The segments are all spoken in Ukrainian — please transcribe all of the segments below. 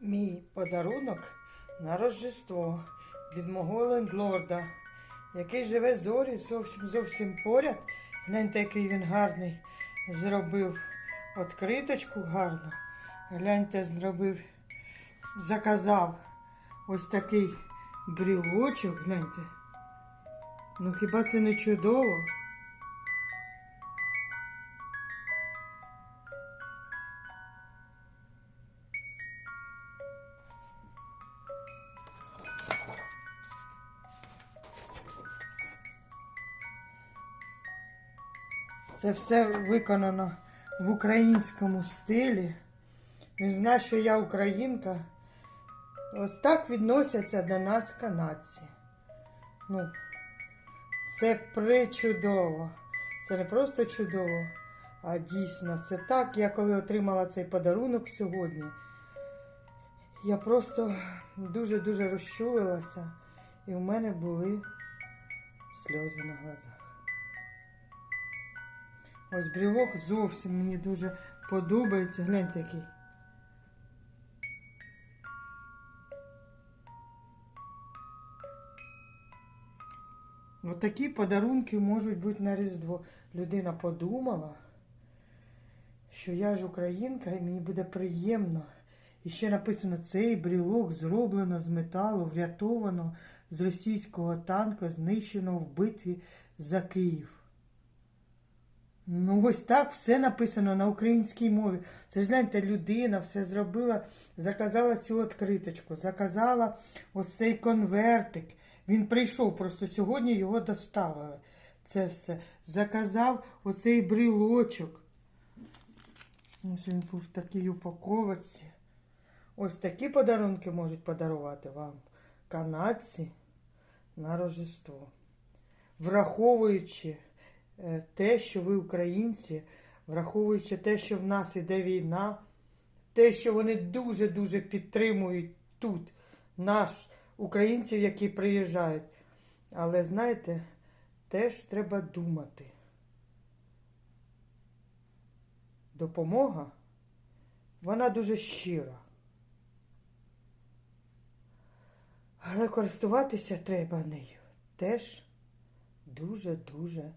мій подарунок на Рождество від мого лендлорда, який живе зорі зовсім зовсім поряд. Гляньте, який він гарний. Зробив відкриточку гарну. Гляньте, зробив, заказав ось такий брілочок. Гляньте. Ну хіба це не чудово? Це все виконано в українському стилі. Він знає, що я українка. Ось так відносяться до нас канадці. Ну, це причудово. Це не просто чудово, а дійсно, це так. Я коли отримала цей подарунок сьогодні, я просто дуже-дуже розчулилася, і в мене були сльози на глазах. Ось брілок зовсім мені дуже подобається. Гляньте який. Ось такі подарунки можуть бути на Різдво. Людина подумала, що я ж українка і мені буде приємно. І ще написано, цей брілок зроблено з металу, врятовано з російського танка, знищено в битві за Київ. Ну, ось так все написано на українській мові. Це ж гляньте, людина все зробила, заказала цю відкриточку, заказала ось цей конвертик. Він прийшов, просто сьогодні його доставили. Це все. Заказав оцей брілочок. Ось він був в такій упаковці. Ось такі подарунки можуть подарувати вам канадці на Рождество. Враховуючи те, що ви українці, враховуючи те, що в нас іде війна, те, що вони дуже-дуже підтримують тут наш українців, які приїжджають. Але знаєте, теж треба думати. Допомога, вона дуже щира. Але користуватися треба нею теж дуже-дуже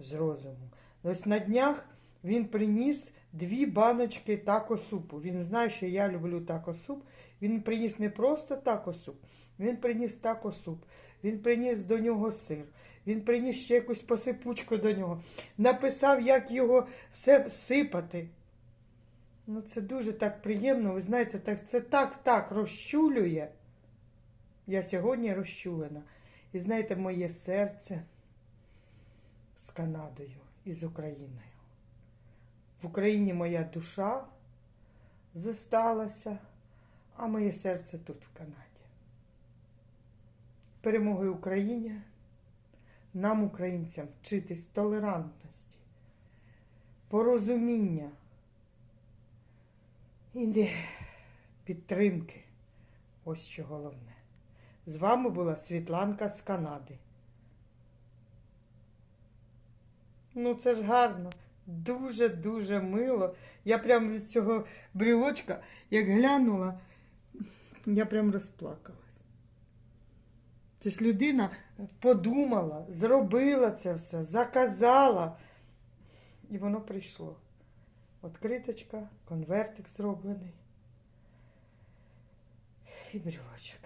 з розуму. Ось на днях він приніс дві баночки тако-супу. Він знає, що я люблю тако-суп. Він приніс не просто тако-суп, він приніс тако-суп. Він приніс до нього сир. Він приніс ще якусь посипучку до нього. Написав, як його все сипати. Ну, це дуже так приємно. Ви знаєте, так, це так так розчулює. Я сьогодні розчулена. І знаєте, моє серце з Канадою і з Україною. В Україні моя душа зосталася, а моє серце тут, в Канаді. Перемоги Україні, нам, українцям, вчитись толерантності, порозуміння і підтримки. Ось що головне. З вами була Світланка з Канади. Ну, це ж гарно. Дуже-дуже мило. Я прям від цього брілочка, як глянула, я прям розплакалась. Це ж людина подумала, зробила це все, заказала. І воно прийшло. Откриточка, конвертик зроблений. І брілочок.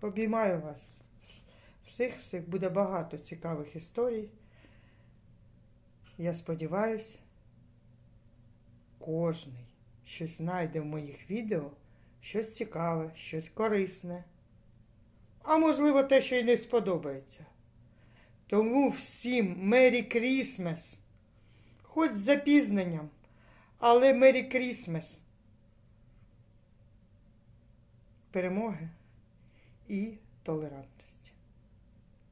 Обіймаю вас. Всіх, всіх буде багато цікавих історій. Я сподіваюся, кожний щось знайде в моїх відео, щось цікаве, щось корисне. А можливо, те, що й не сподобається. Тому всім Мері Крісмес. Хоч з запізненням, але Мері Крісмес. Перемоги і толерантності.